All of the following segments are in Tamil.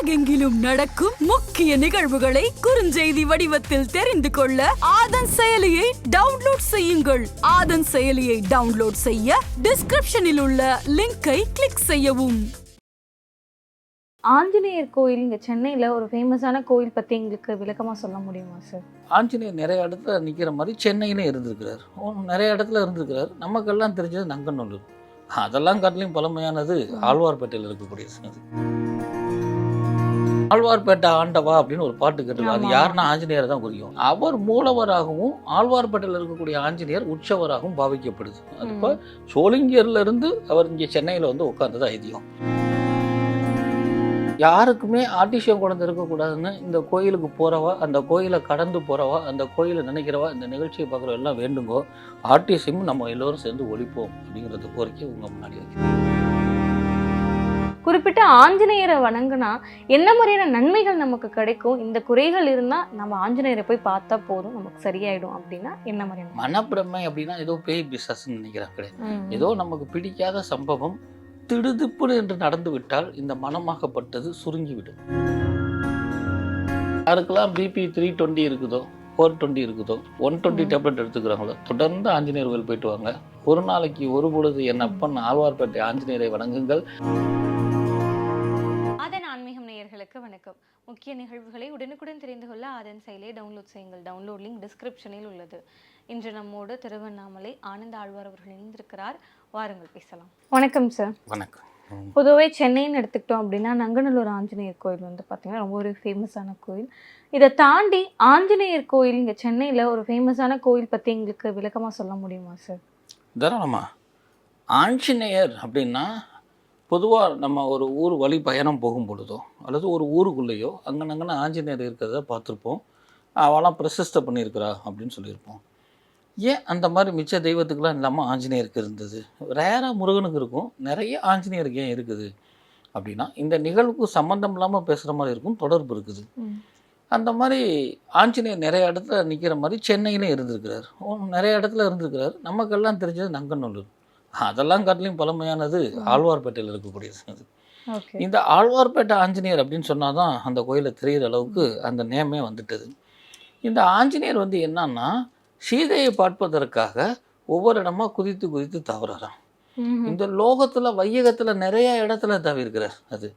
உலகெங்கிலும் நடக்கும் முக்கிய நிகழ்வுகளை குறுஞ்செய்தி வடிவத்தில் தெரிந்து கொள்ள ஆதன் செயலியை டவுன்லோட் செய்யுங்கள். ஆதன் செயலியை டவுன்லோட் செய்ய டிஸ்கிரிப்ஷனில் உள்ள லிங்கை கிளிக் செய்யவும். ஆஞ்சநேயர் கோயில் இங்கே சென்னையில் ஒரு ஃபேமஸான கோயில் பற்றி எங்களுக்கு விளக்கமாக சொல்ல முடியுமா சார் ஆஞ்சநேயர் நிறைய இடத்துல நிற்கிற மாதிரி சென்னையிலும் இருந்திருக்கிறார். ஓ, நிறைய இடத்துல இருந்திருக்கிறார். நமக்கெல்லாம் தெரிஞ்சது நங்கநல்லூர். அதெல்லாம் காட்டிலையும் பழமையானது ஆழ்வார்பேட்டையில் இருக்கக்கூடியது ஆழ்வார்பேட்டை ஆண்டவா அப்படின்னு ஒரு பாட்டு கேட்டிருக்கோம் அது. யாருன்னா ஆஞ்சநேயர் தான் குறிக்கும். அவர் மூலவராகவும் ஆழ்வார்பேட்டையில் இருக்கக்கூடிய ஆஞ்சநேயர் உற்சவராகவும் பாவிக்கப்படுது. அது இப்போ சோளிங்கர்ல இருந்து அவர் இங்கே சென்னையில் வந்து உட்கார்ந்தது ஐதீகம். யாருக்குமே ஆட்டிஷியம் குழந்தை இருக்கக்கூடாதுன்னு இந்த கோயிலுக்கு போறவா அந்த கோயிலை கடந்து போறவா அந்த கோயிலை நினைக்கிறவா இந்த நிகழ்ச்சியை பார்க்குறவ எல்லாம் வேண்டுங்கோ ஆர்டிசியம் நம்ம எல்லோரும் சேர்ந்து ஒழிப்போம் அப்படிங்கிறத கோரிக்கை உங்க முன்னாடி வைக்கிறேன். குறிப்பிட்ட ஆஞ்சநேயரை வணங்குனா என்ன மாதிரியான நன்மைகள் நமக்கு கிடைக்கும்? இந்த குறைகள் இருந்தால் நம்ம ஆஞ்சநேயரை போய் பார்த்தா போதும் நமக்கு சரியாயிடும் அப்படின்னா என்ன மாதிரியான மனப்பிரமை அப்படின்னா ஏதோ பேய் பிசாசுன்னு நினைக்கிறாங்க. ஏதோ நமக்கு பிடிக்காத சம்பவம் திடுதிப்புடு என்று நடந்து விட்டால் இந்த மனமாகப்பட்டது சுருங்கிவிடும். யாருக்கெல்லாம் பிபி த்ரீ டுவெண்ட்டி இருக்குதோ ஃபோர் டுவெண்ட்டி இருக்குதோ ஒன் டுவெண்ட்டி. டேப்லெட் எடுத்துக்கிறாங்களோ தொடர்ந்து ஆஞ்சநேயர் கோயில் போயிட்டு வாங்க. ஒரு நாளைக்கு ஒரு பொழுது என் அப்பன் ஆழ்வார்பேட்டை ஆஞ்சநேயரை வணங்குங்கள். ஆதன் ஆன்மீகம் நேயர்களுக்கு வணக்கம். முக்கிய நிகழ்வுகளை உடனுக்குடன் தெரிந்து கொள்ள ஆதன் செயலியை டவுன்லோட் செய்யுங்கள். டவுன்லோட் லிங்க் டிஸ்கிரிப்ஷனில் உள்ளது. இன்று நம்மோடு திருவண்ணாமலை ஆனந்த ஆழ்வார் அவர்கள் இணைந்திருக்கிறார். வாருங்கள் பேசலாம். வணக்கம் சார் வணக்கம். பொதுவாகவே சென்னைன்னு எடுத்துக்கிட்டோம் அப்படின்னா நங்கநல்லூர் ஆஞ்சநேயர் கோயில் வந்து பார்த்தீங்கன்னா ரொம்ப ஒரு ஃபேமஸான கோயில். இதை தாண்டி ஆஞ்சநேயர் கோயில் இங்கே சென்னையில் ஒரு ஃபேமஸான கோயில் பற்றி எங்களுக்கு விளக்கமாக சொல்ல முடியுமா சார் தாராளமா. ஆஞ்சநேயர் அப்படின்னா பொதுவாக நம்ம ஒரு ஊர் வழி பயணம் போகும் பொழுதோ அல்லது ஒரு ஊருக்குள்ளேயோ அங்கனங்கன ஆஞ்சநேயர் இருக்கிறத பார்த்துருப்போம். அவெல்லாம் பிரசிஸ்ட பண்ணியிருக்கிறா அப்படின்னு சொல்லியிருப்போம். ஏன் அந்த மாதிரி மிச்ச தெய்வத்துக்கெல்லாம் இல்லாமல் ஆஞ்சநேயருக்கு இருந்தது? ரேராக முருகனுக்கு இருக்கும். நிறைய ஆஞ்சநேயருக்கு ஏன் இருக்குது? அப்படின்னா இந்த நிகழ்வுக்கு சம்மந்தம் இல்லாமல் பேசுகிற மாதிரி இருக்கும் தொடர்பு இருக்குது. அந்த மாதிரி ஆஞ்சநேயர் நிறைய இடத்துல நிற்கிற மாதிரி சென்னையிலும் இருந்திருக்கிறார். நிறைய இடத்துல இருந்திருக்கிறார். நமக்கெல்லாம் தெரிஞ்சது நங்கநல்லூர். அதெல்லாம் காட்டிலையும் பழமையானது ஆழ்வார்பேட்டையில் இருக்கக்கூடியது. இந்த ஆழ்வார்பேட்டை ஆஞ்சநேயர் அப்படின்னு சொன்னால் தான் அந்த கோயிலை தெரிகிற அளவுக்கு அந்த நேமே வந்துட்டது. இந்த ஆஞ்சநேயர் வந்து என்னன்னா சீதையை பார்ப்பதற்காக ஒவ்வொரு இடமா குதித்து குதித்து தவறாராம் இந்த லோகத்துல வையகத்துல நிறைய இடத்துல தவிர்க்கிறார் அது.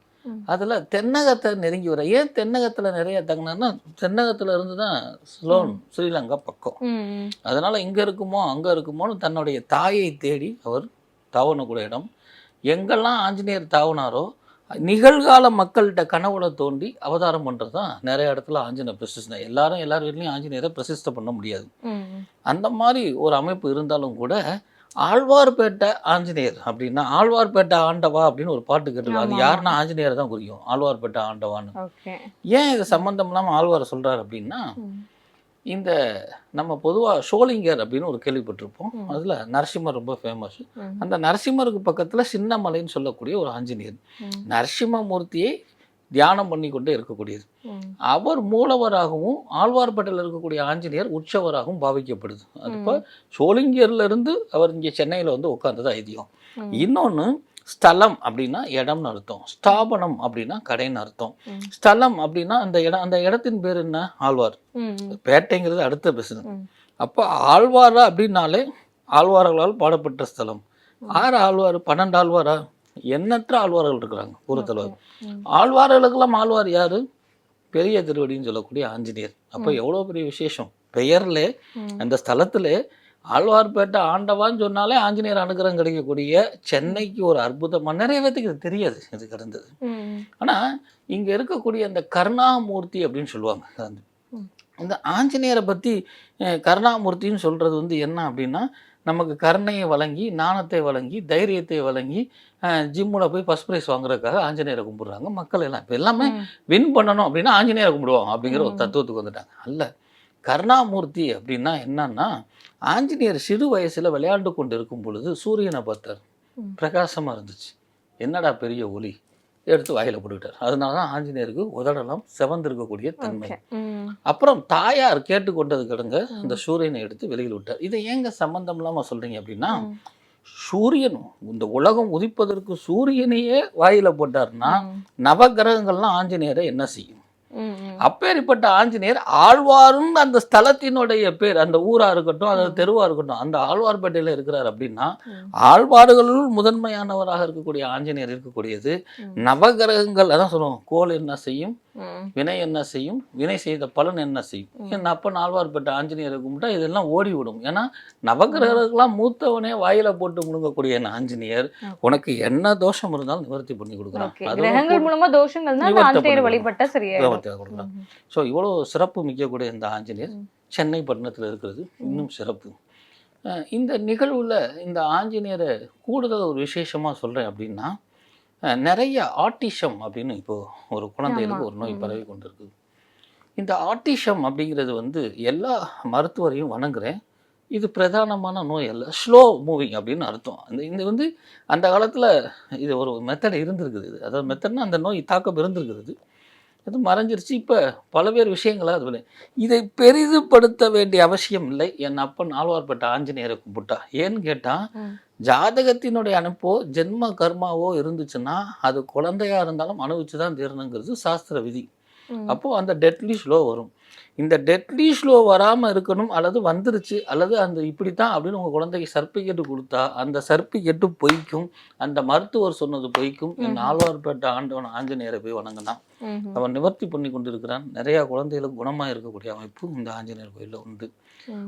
அதுல தென்னகத்தை நெருங்கி வர ஏன் தென்னகத்துல நிறைய தங்கினா தென்னகத்துல இருந்து தான் ஸ்லோன் ஸ்ரீலங்கா பக்கம். அதனால இங்க இருக்குமோ அங்க இருக்குமோன்னு தன்னுடைய தாயை தேடி அவர் தாவனக்கூடிய இடம். எங்கெல்லாம் ஆஞ்சநேயர் தாவுனாரோ நிகழ்கால மக்கள்கிட்ட கனவுல தோண்டி அவதாரம் பண்றது தான் நிறைய இடத்துல ஆஞ்சநேயர் பிரசிஷ்ட எல்லாரும் எல்லார் வீட்லையும் ஆஞ்சநேயரை பிரசிஷ்ட பண்ண முடியாது. அந்த மாதிரி ஒரு அமைப்பு இருந்தாலும் கூட ஆழ்வார்பேட்டை ஆஞ்சநேயர் அப்படின்னா ஆழ்வார்பேட்டை ஆண்டவா அப்படின்னு ஒரு பாட்டு கேட்டிருக்கோம். அது. யாருன்னா ஆஞ்சநேயர் தான் குறிக்கும். ஆழ்வார்பேட்டை ஆண்டவான்னு. ஏன் இது சம்பந்தம் இல்லாமல் ஆழ்வார் சொல்றாரு அப்படின்னா இந்த நம்ம பொதுவாக ஷோலிங்கர் அப்படின்னு ஒரு கேள்விப்பட்டிருப்போம். அதுல நரசிம்மர் ரொம்ப ஃபேமஸ் அந்த நரசிம்மருக்கு பக்கத்துல சின்னமலைன்னு சொல்லக்கூடிய ஒரு ஆஞ்சநேயர். நரசிம்மமூர்த்தியை தியானம் பண்ணி கொண்டே இருக்கக்கூடியது அவர் மூலவராகவும் ஆழ்வார்பேட்டையில் இருக்கக்கூடிய ஆஞ்சநேயர் உற்சவராகவும் பாவிக்கப்படுது. அது இப்போ சோளிங்கர்ல இருந்து அவர் இங்கே சென்னையில் வந்து உட்கார்ந்தது ஐதீகம். இன்னொன்று ஸ்தலம் அப்படின்னா இடம்னு அர்த்தம். ஸ்தாபனம் அப்படின்னா கடைன்னு அர்த்தம். ஸ்தலம் அப்படின்னா அந்த இடம் அந்த இடத்தின் பேர் என்ன? ஆழ்வார். பேட்டைங்கிறது அடுத்த பிசினஸ் ம். அப்போ ஆழ்வாரா அப்படின்னாலே ஆழ்வார்களால் பாடப்பட்ட ஸ்தலம். ஆறு ஆழ்வார்? பன்னெண்டு ஆழ்வாரா? எண்ணற்ற ஆழ்வார்கள் இருக்கிறாங்க பூரத்தலைவர் ஆழ்வார்களுக்கெல்லாம் ஆழ்வார் யாரு? பெரிய திருவடின்னு சொல்லக்கூடிய ஆஞ்சநேயர். அப்போ எவ்வளோ பெரிய விசேஷம்? பெயர்ல அந்த ஸ்தலத்துல ஆழ்வார்பேட்டை ஆண்டவான்னு சொன்னாலே ஆஞ்சநேயர் அனுகிரகம் கிடைக்கக்கூடிய சென்னைக்கு ஒரு அற்புதமான நிறைய பேத்துக்கு இது தெரியாது இது கிடந்தது. ஆனா இங்க இருக்கக்கூடிய அந்த கருணாமூர்த்தி அப்படின்னு சொல்லுவாங்க. அந்த. இந்த ஆஞ்சநேயரை பத்தி அஹ், கருணாமூர்த்தின்னு சொல்றது வந்து என்ன அப்படின்னா நமக்கு கருணையை வழங்கி நாணத்தை வழங்கி தைரியத்தை வழங்கி ஜிம்மில் போய் ஃபஸ்ட் ப்ரைஸ் வாங்குறதுக்காக ஆஞ்சநேயரை கும்பிடுறாங்க மக்கள் எல்லாம். இப்போ எல்லாமே வின் பண்ணணும் அப்படின்னா ஆஞ்சநேயரை கும்பிடுவோம் அப்படிங்கிற ஒரு. தத்துவத்துக்கு வந்துட்டாங்க. அல்ல. கருணாமூர்த்தி அப்படின்னா என்னன்னா ஆஞ்சநேயர் சிறு வயசுல விளையாண்டு கொண்டு இருக்கும் பொழுது சூரியனை பார்த்தார். ம். பிரகாசமா இருந்துச்சு. என்னடா பெரிய ஒளி எடுத்து வாயில போட்டுக்கிட்டார். அதனால தான் ஆஞ்சநேயருக்கு உதடெல்லாம் செவந்திருக்கக்கூடிய தன்மை. அப்புறம் தாயார் கேட்டுக்கொண்டது கிடங்க அந்த சூரியனை எடுத்து வெளியில் விட்டார். இதை ஏங்க சம்பந்தம் இல்லாம சொல்றீங்க அப்படின்னா சூரியன் இந்த உலகம் உதிப்பதற்கு சூரியனையே வாயில போட்டாருன்னா நவகிரகங்கள்லாம் ஆஞ்சநேயரை என்ன செய்யும். அப்பேற்பட்ட ஆஞ்சநேயர் ஆழ்வாரும் அந்த ஸ்தலத்தினுடைய பேர் அந்த ஊரா இருக்கட்டும் அந்த தெருவா இருக்கட்டும் அந்த ஆழ்வார்பேட்டையில இருக்கிறார் அப்படின்னா. ஆழ்வார்களுள் முதன்மையானவராக இருக்கக்கூடிய ஆஞ்சநேயர் இருக்கக்கூடியது. நவகிரகங்கள் அதான் சொல்லுவோம் கோல் என்ன செய்யும். வினை என்ன செய்யும் வினை செய்த பலன் என்ன செய்யும் என் அப்பன் ஆழ்வார்பேட்டை ஆஞ்சநேயரை கும்பிட்டா இதெல்லாம் ஓடிவிடும் ஏன்னா நவகிரகங்கள்லாம் மூத்தவனே வாயில போட்டு முழுங்கக்கூடிய என் ஆஞ்சநேயர். உனக்கு என்ன தோஷம் இருந்தாலும் நிவர்த்தி பண்ணி கொடுக்குறான் மூலமா பண்ணிடுவோம். வழிபட்டா நிவர்த்தி கொடுக்குறான் ஸோ இவ்வளோ சிறப்பு மிக்கக்கூடிய இந்த ஆஞ்சநேயர். சென்னை பட்டணத்தில் இருக்கிறது. இன்னும் சிறப்பு. இந்த நிகழ்வில் இந்த ஆஞ்சநேயரை கூடுதல் ஒரு விசேஷமாக சொல்கிறேன் அப்படின்னா நிறைய ஆட்டிஷம் அப்படின்னு இப்போ ஒரு குழந்தைகளுக்கு. ஒரு நோய். பரவி கொண்டிருக்கு. இந்த ஆட்டிஷம் அப்படிங்கிறது வந்து எல்லா மருத்துவரையும் வணங்குறேன். இது பிரதானமான நோய் அல்ல ஸ்லோ மூவிங் அப்படின்னு அர்த்தம். அந்த இந்த வந்து அந்த காலத்தில் இது ஒரு மெத்தட் இருந்திருக்குது இது. அதாவது மெத்தட்னா அந்த நோய் தாக்கம் இருந்திருக்கிறது அது மறைஞ்சிருச்சு இப்போ பல்வேறு விஷயங்களாக அது. இதை பெரிதுபடுத்த வேண்டிய அவசியம் இல்லை என் அப்பன் ஆழ்வார்பட்ட ஆஞ்சநேயரை கும்பிட்டா ஏன்னு கேட்டால். ஜாதகத்தினுடைய அனுப்போ ஜென்ம கர்மாவோ இருந்துச்சுன்னா அது குழந்தையா இருந்தாலும் அனுபவிச்சு தான் தீரணுங்கிறது சாஸ்திர விதி. அப்போது அந்த டெட்லி ஸ்லோ வரும் இந்த டெட்லி ஸ்லோ வராமல் இருக்கணும் அல்லது வந்துருச்சு அல்லது அந்த இப்படி தான் அப்படின்னு உங்கள் குழந்தைக்கு சர்டிஃபிகேட் கொடுத்தா அந்த சர்டிஃபிகேட்டு பொய்க்கும் அந்த மருத்துவர் சொன்னது பொய்க்கும் என். ஆழ்வார்பேட்டை ஆண்டவன் ஆஞ்சநேயரை போய் வணங்கினான். அவன் நிவர்த்தி பண்ணி கொண்டிருக்கிறான் நிறையா குழந்தைகளுக்கு குணமாக இருக்கக்கூடிய அமைப்பு இந்த ஆஞ்சநேயர் கோயிலில் உண்டு.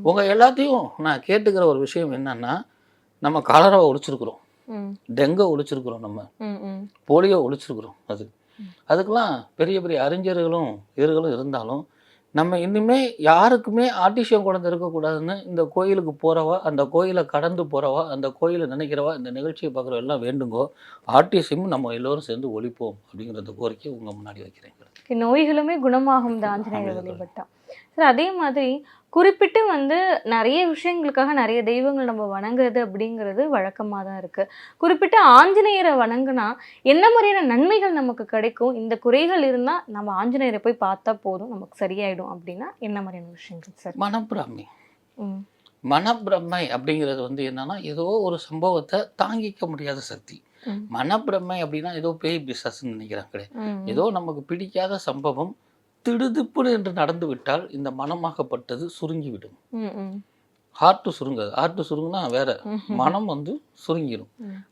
உங்கள் எல்லாத்தையும் நான் கேட்டுக்கிற ஒரு விஷயம் என்னன்னா நம்ம காலராவை ஒழிச்சிருக்கிறோம். டெங்கை ஒழிச்சிருக்கிறோம் நம்ம. போலியோ ஒழிச்சிருக்கிறோம் அது அதுக்கெல்லாம் பெரிய பெரிய அறிஞர்களும் இவர்களும் இருந்தாலும் நம்ம இன்னுமே யாருக்குமே ஆட்டிஷியம் குழந்தை இருக்கக்கூடாதுன்னு இந்த கோயிலுக்கு போகிறவா அந்த கோயிலை கடந்து போகிறவா அந்த கோயிலை நினைக்கிறவா இந்த நிகழ்ச்சியை பார்க்குறவ எல்லாம் வேண்டுங்கோ ஆட்டிசியம் நம்ம எல்லோரும் சேர்ந்து ஒழிப்போம் அப்படிங்கிற அந்த கோரிக்கையை உங்கள் முன்னாடி வைக்கிறேன் நோய்களுமே குணமாகும் இந்த ஆஞ்சநேயர். வழிபட்டா சார் அதே மாதிரி குறிப்பிட்டு வந்து நிறைய விஷயங்களுக்காக நிறைய தெய்வங்கள் நம்ம வணங்குறது அப்படிங்கிறது வழக்கமாக தான் இருக்கு. குறிப்பிட்டு ஆஞ்சநேயரை வணங்குனா என்ன மாதிரியான நன்மைகள் நமக்கு கிடைக்கும்? இந்த குறைகள் இருந்தா நம்ம ஆஞ்சநேயரை போய் பார்த்தா போதும் நமக்கு சரியாயிடும் அப்படின்னா என்ன மாதிரியான விஷயங்கள் சார்? மனப்பிராமி மனப்பிரமை அப்படிங்கிறது வந்து என்னன்னா ஏதோ ஒரு சம்பவத்தை தாங்கிக்க முடியாத சக்தி. மனப்பிரமை அப்படின்னா ஏதோ பேய் பிசாசுன்னு நினைக்கிறாங்க கிடையாது. ஏதோ நமக்கு பிடிக்காத சம்பவம் திடுதிப்புன்னு என்று நடந்து விட்டால் இந்த மனமாகப்பட்டது சுருங்கிவிடும். ஹார்ட்டு சுருங்காது. ஹார்ட்டு சுருங்குனா வேற. மனம் வந்து சுருங்கிடும்.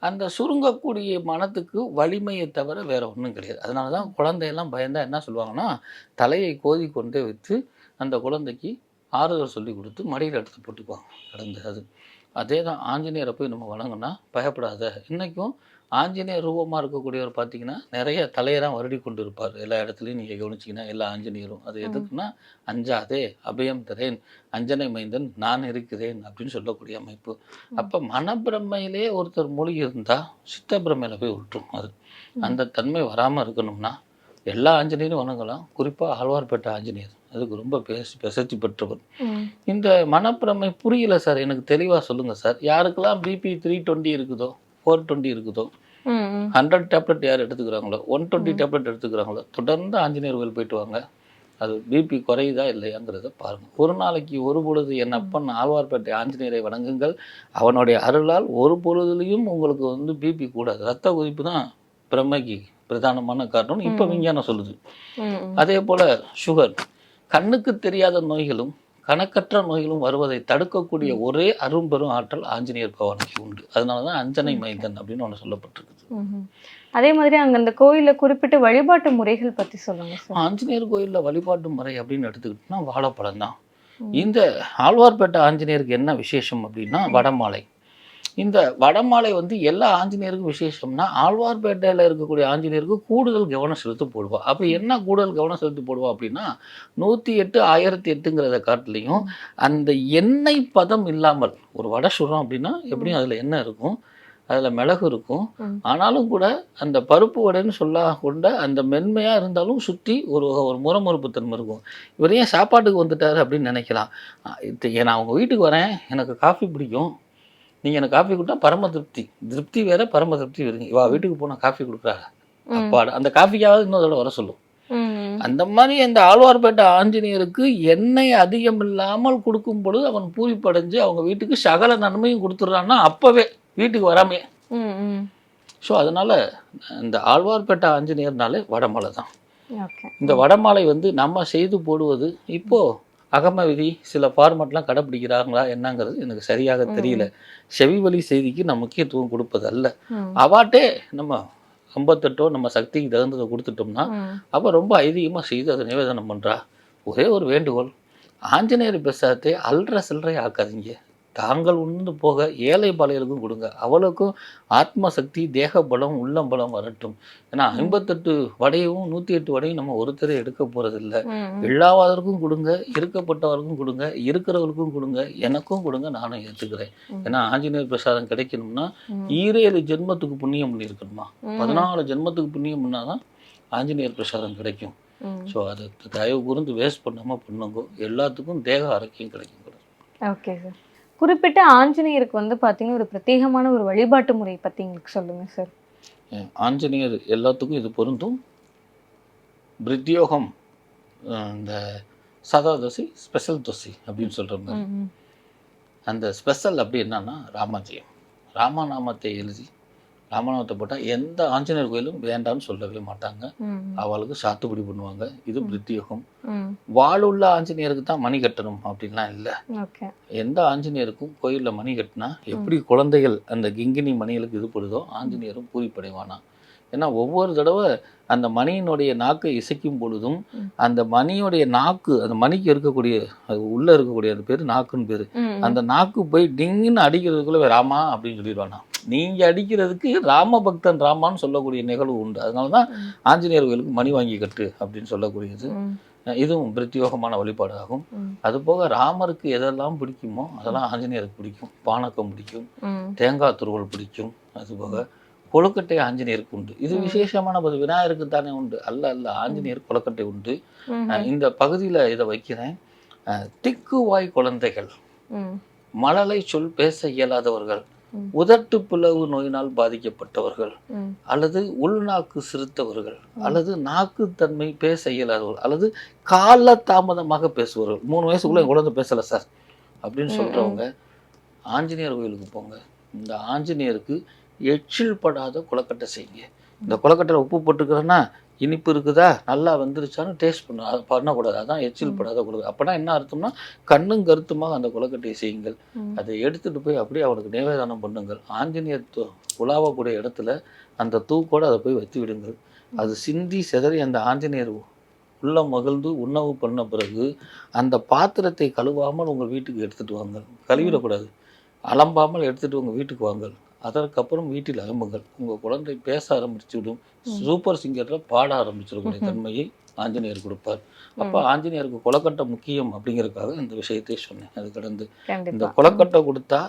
அந்த சுருங்கக்கூடிய மனத்துக்கு வலிமையை தவிர வேற ஒன்றும் கிடையாது. அதனால தான் குழந்தையெல்லாம் பயந்தா என்ன சொல்லுவாங்கன்னா தலையை கோதி கொண்டே வைத்து அந்த குழந்தைக்கு ஆறுதல் சொல்லி கொடுத்து மடியில் எடுத்து போட்டுக்குவாங்க. கடந்து அது. அதே தான் ஆஞ்சநேயரை போய் நம்ம வணங்கினா பயப்படாத. இன்னைக்கும் ஆஞ்சநேயர் ரூபமாக இருக்கக்கூடியவர் பார்த்தீங்கன்னா நிறைய தலையெல்லாம் வருடி கொண்டு இருப்பார் எல்லா இடத்துலையும் நீங்கள் கவனிச்சிங்கன்னா எல்லா ஆஞ்சநேயரும். அது எதுக்குன்னா அஞ்சாதே அபயம் தரேன் அஞ்சனை மைந்தன் நான் இருக்கிறேன் அப்படின்னு சொல்லக்கூடிய அமைப்பு. அப்போ மனப்பிரமையிலே ஒருத்தர் மூழ்கி இருந்தால் சித்த பிரமையில போய் விட்டுரும் அது. அந்த தன்மை வராமல் இருக்கணும்னா எல்லா ஆஞ்சநேயரும் வணங்கலாம். குறிப்பாக ஆழ்வார்பேட்டை ஆஞ்சநேயர். அதுக்கு ரொம்ப பேசி பிரசித்தி பெற்றவர். இந்த மனப்பிரமை புரியல சார். எனக்கு தெளிவாக சொல்லுங்கள் சார். யாருக்கெல்லாம் பிபி த்ரீ டுவெண்ட்டி இருக்குதோ ஃபோர் டுவெண்ட்டி இருக்குதோ. ஹண்ட்ரட் டேப்லெட் யார் எடுத்துக்கிறாங்களோ ஒன் டுவெண்ட்டி டேப்லெட் எடுத்துக்கிறாங்களோ தொடர்ந்து ஆஞ்சநேயர் கோயில் போயிட்டு வாங்க. அது பிபி குறையுதா இல்லையாங்கிறத பாருங்க. ஒரு நாளைக்கு ஒரு பொழுது என் அப்பன் ஆழ்வார்பேட்டை ஆஞ்சநேயரை வணங்குங்கள். அவனுடைய அருளால் ஒரு பொழுதுலையும் உங்களுக்கு வந்து பிபி கூடாது. ரத்த கொதிப்பு தான் பிரமைக்கு பிரதானமான காரணம் இப்போ விஞ்ஞானம் சொல்லுது. அதே போல சுகர் கண்ணுக்கு தெரியாத நோய்களும் கணக்கற்ற நோய்களும் வருவதை தடுக்கக்கூடிய ஒரே அரும்பெரும் ஆற்றல் ஆஞ்சநேயர் பகவானுக்கு உண்டு. அதனால தான் அஞ்சனை மைந்தன் அப்படின்னு ஒன்று சொல்லப்பட்டிருக்குது. அதே மாதிரி அங்க அந்த கோயில்ல குறிப்பிட்ட வழிபாட்டு முறைகள் பத்தி சொல்லுங்க சார். ஆஞ்சநேயர் கோயிலில் வழிபாட்டு முறை அப்படின்னு எடுத்துக்கிட்டோம்னா வாழைப்பழம் தான். இந்த ஆழ்வார்பேட்டை ஆஞ்சநேயருக்கு என்ன விசேஷம் அப்படின்னா வடமாலை. இந்த வடமாலை வந்து எல்லா ஆஞ்சநேயருக்கும் விசேஷம்னா ஆழ்வார்பேட்டையில் இருக்கக்கூடிய ஆஞ்சநேயருக்கு கூடுதல் கவனம் செலுத்தி போடுவா. அப்போ என்ன கூடுதல் கவனம் செலுத்தி போடுவா அப்படின்னா நூற்றி எட்டு ஆயிரத்தி எட்டுங்கிறத காட்டிலையும் அந்த எண்ணெய் பதம் இல்லாமல் ஒரு வடை சுடுறோம் அப்படின்னா எப்படியும் அதில் எண்ணெய் இருக்கும் அதில் மிளகு இருக்கும். ஆனாலும் கூட அந்த பருப்பு வடைன்னு சொல்ல கொண்ட அந்த மென்மையாக இருந்தாலும் சுற்றி ஒரு ஒரு முறமுறுப்பு தன்மை இருக்கும். இவர் ஏன் சாப்பாட்டுக்கு வந்துட்டாரு அப்படின்னு நினைக்கலாம். இது நான் அவங்க வீட்டுக்கு வரேன். எனக்கு காஃபி பிடிக்கும். நீங்கள் எனக்கு காஃபி கொடுத்தா பரம திருப்தி. திருப்தி வேற பரம திருப்தி வருங்க இவா வீட்டுக்கு போனால் காஃபி கொடுக்குறாங்க. அப்பாடா. அந்த காஃபிக்காவது இன்னொரு வர சொல்லும். அந்த மாதிரி இந்த ஆழ்வார்பேட்டை ஆஞ்சநேயருக்கு எண்ணெய் அதிகம் இல்லாமல் கொடுக்கும் பொழுது அவன் பூரிப்படைஞ்சு அவங்க வீட்டுக்கு சகல நன்மையும் கொடுத்துட்றான்னா அப்பவே வீட்டுக்கு வராமே ம் ம். ஸோ அதனால இந்த ஆழ்வார்பேட்டை ஆஞ்சநேயர்னாலே வடமலை தான். இந்த வடமாலை வந்து நம்ம செய்து போடுவது இப்போ அகம விதி சில ஃபார்மட்லாம் கடைப்பிடிக்கிறாங்களா என்னங்கிறது எனக்கு சரியாக தெரியல. செவி வழி செய்திக்கு நான் முக்கியத்துவம் கொடுப்பது அல்ல அவாட்டே நம்ம ஐம்பத்தெட்டோ நம்ம சக்திக்கு தகுந்ததை கொடுத்துட்டோம்னா அவள் ரொம்ப ஐதீகமாக செய்து அதை நிவேதனம் பண்ணுறா ஒரே ஒரு வேண்டுகோள். ஆஞ்சநேயர் பிரசாதத்தை அல்ற சில்லறை ஆக்காதீங்க. தாங்கள் உண்டு போக ஏழை பாளையலுக்கும் கொடுங்க. அவளுக்கும் ஆத்ம சக்தி தேக பலம் உள்ளம் பலம் வரட்டும். ஏன்னா ஐம்பத்தெட்டு வடையும் நூற்றி எட்டு வடையும் நம்ம ஒருத்தரே எடுக்க போகிறதில்ல இல்லாதவருக்கும் கொடுங்க இருக்கப்பட்டவருக்கும் கொடுங்க இருக்கிறவருக்கும் கொடுங்க எனக்கும் கொடுங்க நானும் ஏற்றுக்கிறேன். ஏன்னா ஆஞ்சநேயர் பிரசாதம் கிடைக்கணும்னா. ஈரேழு ஜென்மத்துக்கு புண்ணியம் பண்ணியிருக்கணுமா. பதினாலு ஜென்மத்துக்கு புண்ணியம் பண்ணாதான் ஆஞ்சநேயர் பிரசாதம் கிடைக்கும். ஸோ அதை தயவு கூர்ந்து வேஸ்ட் பண்ணாமல் பண்ணுங்க. எல்லாத்துக்கும் தேக ஆரோக்கியம் கிடைக்கும் கூட. Okay sir. குறிப்பிட்ட ஆஞ்சநேயருக்கு வந்து பார்த்தீங்கன்னா ஒரு பிரத்யேகமான ஒரு வழிபாட்டு முறை பற்றி எங்களுக்கு சொல்லுங்க சார் ஆஞ்சநேயர் எல்லாத்துக்கும் இது பொருந்தும். பிரித்யோகம் இந்த சதா தோசை ஸ்பெஷல் தோசை அப்படின்னு சொல்கிற மாதிரி. அந்த ஸ்பெஷல் அப்படி என்னன்னா ராமாஜெயம். ராமநாமத்தை எழுதி ராமநாமத்தை போட்டால் எந்த ஆஞ்சநேயர் கோயிலும் வேண்டாம்னு சொல்லவே மாட்டாங்க. அவளுக்கு சாத்துப்படி பண்ணுவாங்க. இது பிரித்யோகம் ம். வாளுள்ள ஆஞ்சநேயருக்கு தான் மணி கட்டணும் அப்படின்லாம் இல்லை. எந்த ஆஞ்சநேயருக்கும் கோயிலில் மணி கட்டினா எப்படி குழந்தைகள் அந்த கிங்கினி மணிகளுக்கு இது படுதோ ஆஞ்சநேயரும் பூரிப்படைவானா. ஏன்னா ஒவ்வொரு தடவை அந்த மணியினுடைய நாக்கை இசைக்கும் பொழுதும். அந்த மணியுடைய நாக்கு அந்த மணிக்கு இருக்கக்கூடிய அது உள்ள இருக்கக்கூடிய அந்த பேர் நாக்குன்னு பேர். அந்த நாக்கு போய் டிங்குன்னு அடிக்கிறதுக்குள்ள ராமா அப்படின்னு சொல்லிடுவானா. நீங்க அடிக்கிறதுக்கு ராம பக்தன் ராமான்னு சொல்லக்கூடிய நிகழ்வு உண்டு. அதனால தான். ஆஞ்சநேயர் கோயிலுக்கு மணி வாங்கி கட்டு அப்படின்னு சொல்லக்கூடியது. இதுவும் பிரத்யோகமான வழிபாடு ஆகும் அதுபோக ராமருக்கு எதெல்லாம் பிடிக்குமோ அதெல்லாம் ஆஞ்சநேயருக்கு பிடிக்கும். பானக்கம் பிடிக்கும். தேங்காய் துருவல் பிடிக்கும். அதுபோக கொழுக்கட்டை ஆஞ்சநேயருக்கு உண்டு. இது விசேஷமான பது விநாயகருக்கு தானே உண்டு. அல்ல அல்ல ஆஞ்சநேயர் கொழுக்கட்டை உண்டு. இந்த பகுதியில் இதை வைக்கிறேன். திக்குவாய் குழந்தைகள். மழலை சொல் பேச இயலாதவர்கள். உதட்டு பிளவு நோயினால் பாதிக்கப்பட்டவர்கள் அல்லது உள்நாக்கு சிறுத்தவர்கள் அல்லது நாக்கு தன்மை பேச இயலாதவர்கள் அல்லது கால தாமதமாக பேசுபவர்கள். மூணு வயசுக்குள்ள என் குழந்தை பேசல சார் அப்படின்னு சொல்றவங்க ஆஞ்சநேயர் கோயிலுக்கு போங்க. இந்த ஆஞ்சநேயருக்கு எச்சில் படாத கொலக்கட்டை செய்யுங்க. இந்த கொலக்கட்டையில் உப்பு போட்டுக்கிறேன்னா இனிப்பு இருக்குதா? நல்லா வந்துருச்சான்னு டேஸ்ட் பண்ண. அதை பண்ணக்கூடாது. அதான் எச்சில் படாத கொலக்கட்டை அப்போனா என்ன அர்த்தம்னா கண்ணும் கருத்துமாக அந்த கொலக்கட்டையை செய்யுங்கள். அதை எடுத்துட்டு போய் அப்படியே அவனுக்கு நிவேதனம் பண்ணுங்கள். ஆஞ்சநேயர் து- உலாவக்கூடிய இடத்துல அந்த தூக்கோடு அதை போய் வச்சு விடுங்கள். அது சிந்தி சிதறி அந்த ஆஞ்சநேயர் உள்ள மகிழ்ந்து உணவு பண்ண பிறகு அந்த பாத்திரத்தை கழுவாமல் உங்கள் வீட்டுக்கு எடுத்துட்டு வாங்க கழுவிடக்கூடாது. அலம்பாமல் எடுத்துட்டு உங்கள் வீட்டுக்கு வாங்கள். அதற்கப்புறம் வீட்டில் அலம்புங்கள் உங்கள் குழந்தை பேச ஆரம்பிச்சு விடும் சூப்பர் சிங்கரில் பாட ஆரம்பிச்சிடக்கூடிய தன்மையை ஆஞ்சநேயர் கொடுப்பார். அப்போ ஆஞ்சநேயருக்கு கொலக்கட்டை முக்கியம் அப்படிங்கிறதுக்காக இந்த விஷயத்தை சொன்னேன். அது கடந்து இந்த கொலக்கட்டை கொடுத்தா.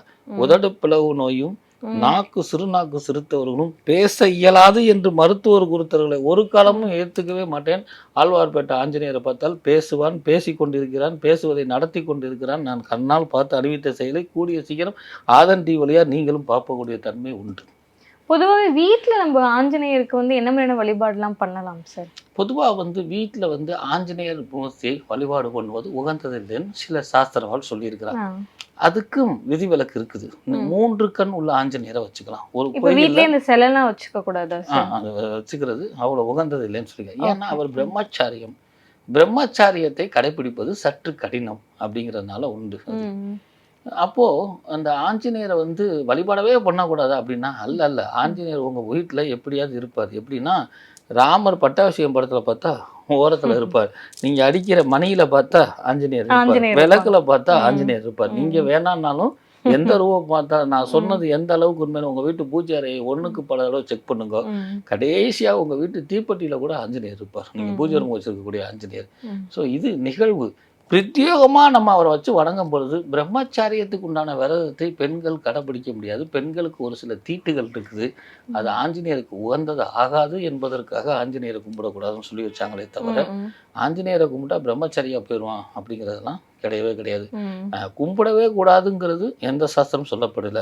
உதடு பிளவு நோயும் நாக்கு சிறுநாக்கு சிறுத்தவர்களும் பேச இயலாது என்று மருத்துவர் குருத்தர்களை ஒரு காலமும் ஏற்றுக்கவே மாட்டேன். ஆழ்வார்பேட்டை ஆஞ்சநேயரை பார்த்தால் பேசுவான் பேசிக் கொண்டிருக்கிறான் பேசுவதை நடத்தி கொண்டிருக்கிறான். நான் கண்ணால் பார்த்து அறிவித்த செயலை கூடிய சீக்கிரம் ஆதன் டி வழியா நீங்களும் பார்க்கக்கூடிய தன்மை உண்டு. பொதுவாகவே வீட்ல நம்ம ஆஞ்சநேயருக்கு வந்து என்ன மாதிரியான வழிபாடுலாம் பண்ணலாம் சார் பொதுவாக வந்து வீட்டில் வந்து ஆஞ்சநேயர் மூர்த்தியை வழிபாடு பண்ணுவது உகந்ததில்லைன்னு சில சாஸ்திரவால் சொல்லியிருக்கிறார். அதுக்கும் விதிவிலக்கு இருக்குது. மூன்று கண் உள்ள ஆஞ்சநேயரை வச்சுக்கலாம். ஒரு வீட்லயே இந்த செலெல்லாம் வச்சுக்க கூடாதா வச்சுக்கிறது அவ்வளோ உகந்தது இல்லைன்னு சொல்லிக்க ஏன்னா அவர் பிரம்மச்சாரியம். பிரம்மச்சாரியத்தை கடைபிடிப்பது சற்று கடினம் அப்படிங்கிறதுனால உண்டு அது. ம் அப்போ அந்த ஆஞ்சநேயரை வந்து வழிபாடவே பண்ணக்கூடாது அப்படின்னா அல்ல அல்ல. ஆஞ்சநேயர் உங்க வீட்டில் எப்படியாவது இருப்பார். எப்படின்னா ராமர் பட்டாபிஷேகம் படத்துல பார்த்தா ஓரத்துல இருப்பார். நீங்க அடிக்கிற மணியில பார்த்தா ஆஞ்சநேயர் இருப்பார். விளக்குல பார்த்தா. ஆஞ்சநேயர் இருப்பார். நீங்க வேணாம்னாலும் எந்த ரூபம் பார்த்தா நான் சொன்னது எந்த அளவுக்கு உண்மையான உங்க வீட்டு பூஜை அறையை ஒண்ணுக்கு பல அளவு செக் பண்ணுங்க. ம். கடைசியா உங்க வீட்டு தீப்பெட்டியில கூட ஆஞ்சநேயர் இருப்பார். நீங்க ம். பூஜை ரூம் வச்சிருக்கக்கூடிய ஆஞ்சநேயர். ஸோ இது நிகழ்வு. பிரத்யேகமா நம்ம அவரை வச்சு வணங்கும் பொழுது பிரம்மச்சாரியத்துக்கு உண்டான விரதத்தை பெண்கள் கடைபிடிக்க முடியாது. பெண்களுக்கு ஒரு சில தீட்டுகள் இருக்குது. அது ஆஞ்சநேயருக்கு உகந்தது ஆகாது என்பதற்காக ஆஞ்சநேயரை கும்பிடக்கூடாதுன்னு சொல்லி வச்சாங்களே தவிர ஆஞ்சநேயரை கும்பிட்டா பிரம்மச்சரியா போயிடுவான் அப்படிங்கிறதெல்லாம் கிடையவே கிடையாது. கும்பிடவே கூடாதுங்கிறது எந்த சாஸ்திரம் சொல்லப்படல.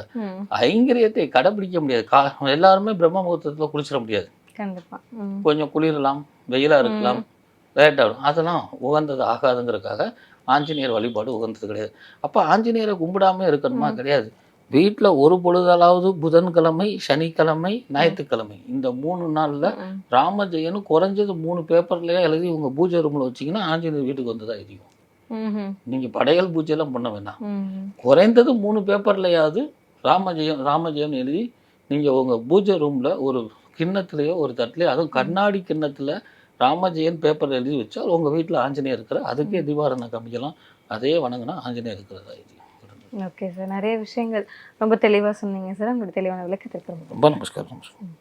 ஐங்கரியத்தை கடைபிடிக்க முடியாது. கா எல்லாருமே பிரம்ம முகூர்த்தத்துல குளிச்சிட முடியாது. கொஞ்சம் குளிரலாம் வெயிலா இருக்கலாம். லேட் ஆகும் அதெல்லாம் உகந்தது ஆகாதுங்கிறதுக்காக ஆஞ்சநேயர் வழிபாடு உகந்தது கிடையாது. அப்போ ஆஞ்சநேயரை கும்பிடாம இருக்கணுமா? கிடையாது. வீட்டில் ஒரு பொழுதளாவது புதன்கிழமை சனிக்கிழமை ஞாயிற்றுக்கிழமை. இந்த மூணு நாளில் ராமஜெயன்னு குறைஞ்சது மூணு பேப்பர்லயே எழுதி உங்கள் பூஜை ரூமில் வச்சிங்கன்னா ஆஞ்சநேயர் வீட்டுக்கு வந்ததா எரியும். நீங்கள் படையல் பூஜையெல்லாம் பண்ண வேண்டாம். குறைந்தது மூணு பேப்பர்லையாவது ராமஜெயம் ராமஜெயம் எழுதி நீங்கள் உங்கள் பூஜை ரூமில் ஒரு கிண்ணத்துலேயோ ஒரு தட்டுலையோ அதுவும் கண்ணாடி கிண்ணத்தில் ராமஜெயன் பேப்பர் எழுதி வச்சா உங்கள் வீட்டில் ஆஞ்சநேயர் இருக்கிற அதுக்கே திவாரணம் காமிக்கலாம் அதே வணங்கினா ஆஞ்சநேயர் இருக்கிறதா இது ஓகே சார். நிறைய விஷயங்கள் ரொம்ப தெளிவா சொன்னீங்க சார். உங்களோட தெளிவான விளக்கத்திற்கு ரொம்ப நமஸ்காரம். நமஸ்காரம்